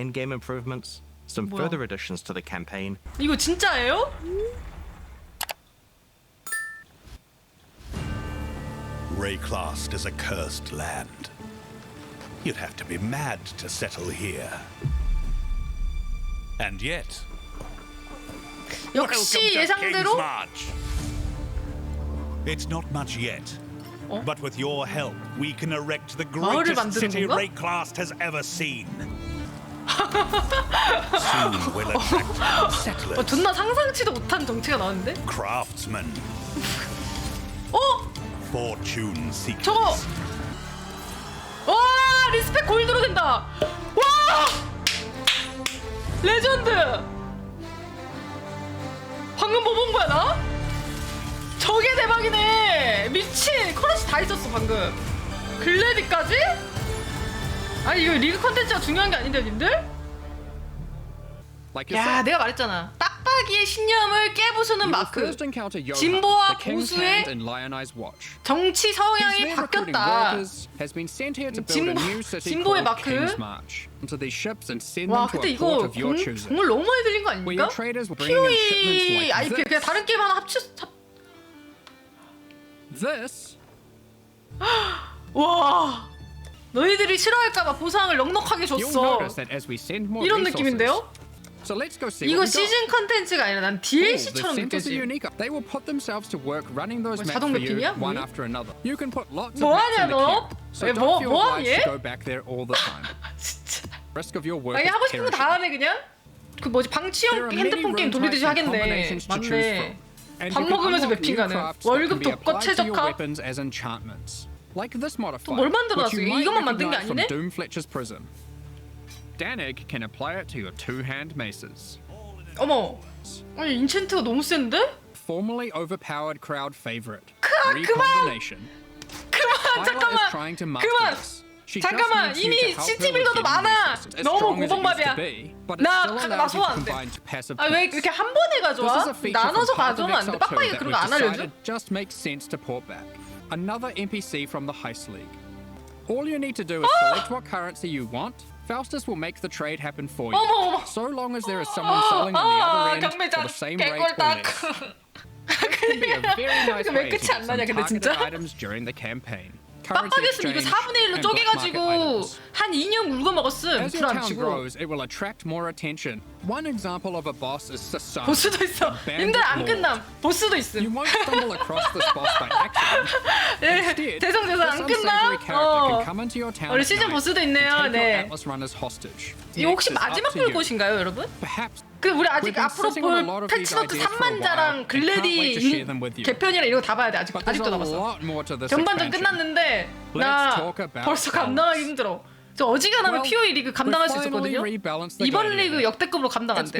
campaign game improvements, some 뭐야? further additions to the campaign, 이거 진짜예요? Rayclast is a cursed land. You'd have to be mad to settle here. And yet, 역시 welcome to 예상대로 Kingsmarch. It's not much yet. 어? But with your help, we can erect the 마을을 greatest 만드는 city 건가? Rayclast has ever seen. Soon we'll attract 어, settlers, 존나 상상치도 못한 정치가 나왔는데? craftsmen, 어? fortune seekers. 저거! 와! 리스펙 골드로 된다! 와! 레전드! 방금 뭐 본 거야 나? 저게 대박이네! 미친! 커러시 다 있었어 방금 글래디까지? 아니 이거 리그 컨텐츠가 중요한 게 아닌데 님들? 야 내가 말했잖아 빡빡이의 신념을 깨부수는 마크 진보와 보수의. 정치 성향이 바뀌었다 진보- 진보의 마크. 와 근데 이거 정, choosing. 정말 너무 많이 들린 거 아닙니까? POE IP 그냥. 다른 게임 하나 합쳐 합... 와 너희들이 싫어할까봐 보상을 넉넉하게 줬어 이런. 느낌인데요? 이거. 시즌 컨텐츠가 아니라 난 DLC처럼 느껴지 뭐 자동 for you 맵핑이야? one 뭐야? after another. You can put lots of 뭐 maps 하냐, in the 너? 왜 뭐- feel 뭐 obliged 하니? to go back there all the time. 진짜 아니 하고 싶은 거 다. 하네 그냥 그 뭐지 방치형 핸드폰 게임 돌리듯이 하겠네 맞네 밥 먹으면서 맵핑 can 월급 독거 최적화. weapons as enchantments. Like this modifier, 뭘 만들어놨어? which you might 이것만 만든 게 recognize from 아니네? Doom Fletcher's prison. Danig can apply it to your two-hand maces. 어머 아니 인챈트가 너무 센데? Formerly overpowered crowd favorite. 그- Recombination. 그만 Isla is 잠깐만 trying to master 그만 this. She just 잠깐만 needs you 이미 to help 시티 her with 빌더도 getting 많아 resources. As 너무 strong as it used to 고봉밥이야 be, but it 나 still 가- 나 allows you 소화 안 돼. combined passive 아 왜 points. 이렇게 한 번에 This is 가져와? a feature 나눠서 from Path of 가져오면 안 돼. Exile 2 빡빡이 that 그런 거 we've 안 알려줘? decided just makes sense to port back. another NPC from the Heist League. All you need to do is select what currency you want. Faustus will make the trade happen for you, so long as there is someone selling on the other end for the same rate or less. can be a very nice way to get some targeted items during the campaign. Currency exchange. 한 2년 울고 먹었음 As your 불안 town 치고 grows, it will attract more attention. One example of a boss is Sasan. 보스도 있어 님들 안. 끝남 보스도 You 있음 won't stumble across this boss by accident. 예, Instead, 대성 대성 this 안 끝남? character 어 can come into your town 원래 at 시즌 night 보스도 and 있네요 take your 네 Atlas runners hostage. 이거 혹시 Next is 마지막 to you. 볼것인가요 여러분? Perhaps 그 우리 아직 We've been 앞으로 sitting on a 볼 lot of these 패치노트 ideas for a while 3만자랑 and can't wait to share 글래디 them with you. 개편이랑 이거 다 봐야 돼 아직, but there's 아직도 남았어 lot more to this 전반전 expansion. 끝났는데 Let's 나 talk about 벌써. 감당하기 힘들어 저 어지간하면 POE 리그 감당할 수 있었거든요 이번. 리그 역대급으로 감당 It's 안돼